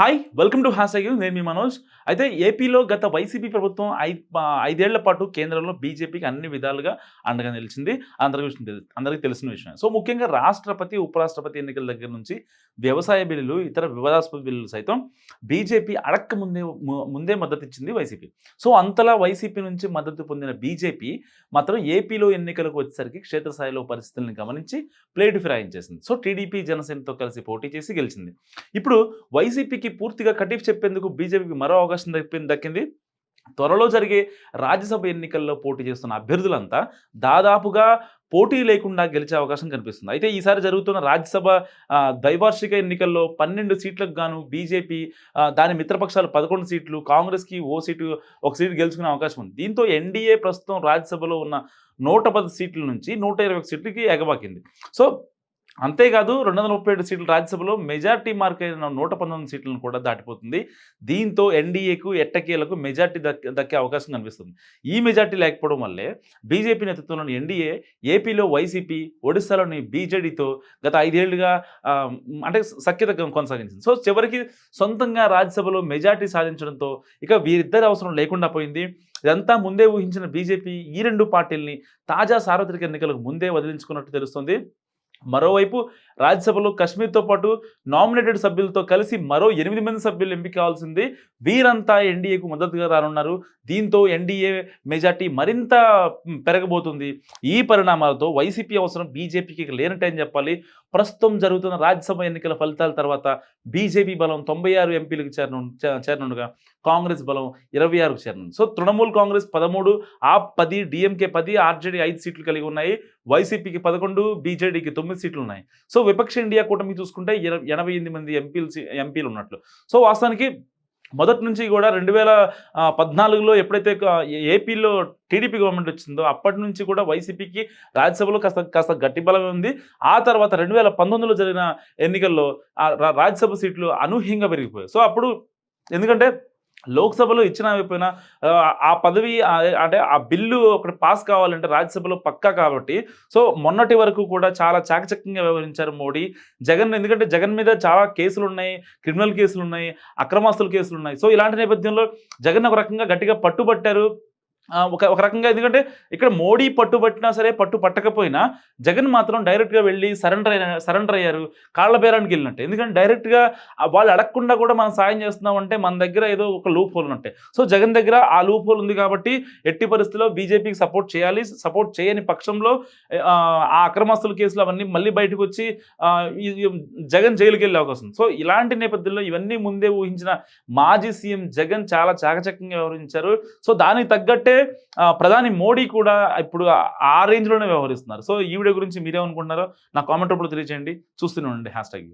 Hi welcome to has నేను మీ మనోజ్. అయితే ఏపీలో గత వైసీపీ ప్రభుత్వం ఐ ఐదేళ్ళ పాటు కేంద్రంలో బీజేపీకి అన్ని విధాలుగా అండగా నిలిచింది. అందరికీ అందరికీ తెలిసిన విషయం సో ముఖ్యంగా రాష్ట్రపతి ఉపరాష్ట్రపతి ఎన్నికల దగ్గర నుంచి వ్యవసాయ బిల్లులు ఇతర వివాదాస్పద బిల్లులు సైతం బీజేపీ అడక్క ముందే ము- ముందే మద్దతు ఇచ్చింది వైసీపీ సో అంతలా వైసీపీ నుంచి మద్దతు పొందిన బీజేపీ మాత్రం ఏపీలో ఎన్నికలకు వచ్చేసరికి క్షేత్రస్థాయిలో పరిస్థితులను గమనించి ప్లేట్ ఫిరాయించేసింది. సో టీడీపీ జనసేనతో కలిసి పోటీ చేసి గెలిచింది. ఇప్పుడు వైసీపీకి పూర్తిగా కటిఫ్ చెప్పేందుకు బీజేపీకి మరో అవకాశం దక్కింది దక్కింది. త్వరలో జరిగే రాజ్యసభ ఎన్నికల్లో పోటీ చేస్తున్న అభ్యర్థులంతా దాదాపుగా పోటీ లేకుండా గెలిచే అవకాశం కనిపిస్తుంది. అయితే ఈసారి జరుగుతున్న రాజ్యసభ ద్వైవార్షిక ఎన్నికల్లో పన్నెండు సీట్లకు గాను బీజేపీ దాని మిత్రపక్షాలు పదకొండు సీట్లు కాంగ్రెస్కి ఓ సీటు ఒక సీటు గెలుచుకునే అవకాశం ఉంది. దీంతో ఎన్డీఏ ప్రస్తుతం రాజ్యసభలో ఉన్న నూట పది సీట్ల నుంచి నూట ఇరవై ఒక సీట్లకి ఎగబాకింది. సో అంతేకాదు రెండు వందల ముప్పై ఏడు సీట్ల రాజ్యసభలో మెజార్టీ మార్క్ అయిన నూట పంతొమ్మిది సీట్లను కూడా దాటిపోతుంది. దీంతో ఎన్డీఏకు ఎట్టకేలకు మెజార్టీ దక్కే దక్కే అవకాశం కనిపిస్తుంది. ఈ మెజార్టీ లేకపోవడం వల్లే బీజేపీ నేతృత్వంలోని ఎన్డీఏ ఏపీలో వైసీపీ ఒడిశాలోని బీజేడీతో గత ఐదేళ్ళుగా అంటే సఖ్యత కొనసాగించింది. సో చివరికి సొంతంగా రాజ్యసభలో మెజార్టీ సాధించడంతో ఇక వీరిద్దరి అవసరం లేకుండా పోయింది. ఇదంతా ముందే ఊహించిన బీజేపీ ఈ రెండు పార్టీల్ని తాజా సార్వత్రిక ఎన్నికలకు ముందే వదిలించుకున్నట్టు తెలుస్తుంది. మరోవైపు రాజ్యసభలో కశ్మీర్తో పాటు నామినేటెడ్ సభ్యులతో కలిసి మరో ఎనిమిది మంది సభ్యులు ఎంపిక కావాల్సింది వీరంతా ఎన్డీఏకు మద్దతుగా రానున్నారు. దీంతో ఎన్డీఏ మెజార్టీ మరింత పెరగబోతుంది. ఈ పరిణామాలతో వైసీపీ అవసరం బీజేపీకి లేనట్టే అని చెప్పాలి. ప్రస్తుతం జరుగుతున్న రాజ్యసభ ఎన్నికల ఫలితాల తర్వాత బీజేపీ బలం తొంభై ఆరు ఎంపీలకు చేరను చేరనుండగా కాంగ్రెస్ బలం ఇరవై ఆరుకు చేరనుంది. సో తృణమూల్ కాంగ్రెస్ పదమూడు ఆ పది డిఎంకే పది ఆర్జేడీ ఐదు సీట్లు కలిగి ఉన్నాయి. వైసీపీకి పదకొండు బీజేడీకి తొమ్మిది సీట్లు ఉన్నాయి. సో విపక్ష ఇండియా కూటమి చూసుకుంటే ఎనభై ఎనిమిది మంది ఎంపీలు ఎంపీలు ఉన్నట్లు. సో వాస్తవానికి మొదటి నుంచి కూడా రెండు వేల పద్నాలుగులో ఎప్పుడైతే ఏపీలో టీడీపీ గవర్నమెంట్ వచ్చిందో అప్పటి నుంచి కూడా వైసీపీకి రాజ్యసభలో కాస్త కాస్త గట్టి బలమే ఉంది. ఆ తర్వాత రెండు వేల పంతొమ్మిదిలో జరిగిన ఎన్నికల్లో రాజ్యసభ సీట్లు అనూహ్యంగా పెరిగిపోయాయి. సో అప్పుడు ఎందుకంటే లోక్సభలో ఇచ్చినా అయిపోయినా ఆ, పదవి అంటే ఆ బిల్లు ఒకటి పాస్ కావాలంటే రాజ్యసభలో పక్కా కాబట్టి. సో మొన్నటి వరకు కూడా చాలా చాకచక్యంగా వ్యవహరించారు మోడీ. జగన్ ఎందుకంటే జగన్ మీద చాలా కేసులు ఉన్నాయి క్రిమినల్ కేసులు ఉన్నాయి అక్రమాస్తుల కేసులు ఉన్నాయి సో ఇలాంటి నేపథ్యంలో జగన్ ఒక రకంగా గట్టిగా పట్టుబట్టారు. ఒక ఒక రకంగా ఎందుకంటే ఇక్కడ మోడీ పట్టుబట్టినా సరే పట్టు పట్టకపోయినా జగన్ మాత్రం డైరెక్ట్గా వెళ్ళి సరెండర్ అయిన సరెండర్ అయ్యారు కాళ్ళ బేరానికి వెళ్ళినట్టు. ఎందుకంటే డైరెక్ట్గా వాళ్ళు అడగకుండా కూడా మనం సాయం చేస్తున్నాం అంటే మన దగ్గర ఏదో ఒక లూప్ హోల్ సో జగన్ దగ్గర ఆ లూప్ హోల్ ఉంది కాబట్టి ఎట్టి పరిస్థితిలో బీజేపీకి సపోర్ట్ చేయాలి సపోర్ట్ చేయని పక్షంలో ఆ, అక్రమస్తుల కేసులు అవన్నీ మళ్ళీ బయటకు వచ్చి జగన్ జైలుకి వెళ్ళే అవకాశం సో ఇలాంటి నేపథ్యంలో ఇవన్నీ ముందే ఊహించిన మాజీ సీఎం జగన్ చాలా చాకచక్యంగా వ్యవహరించారు. సో దానికి తగ్గట్టే ప్రధాని మోడీ కూడా ఇప్పుడు ఆ రేంజ్లోనే వ్యవహరిస్తున్నారు. సో ఈ వీడియో గురించి మీరేమనుకుంటున్నారో నా కామెంట్ రూపంలో తెలియజేయండి చూస్తూనే ఉండండి. Hash tag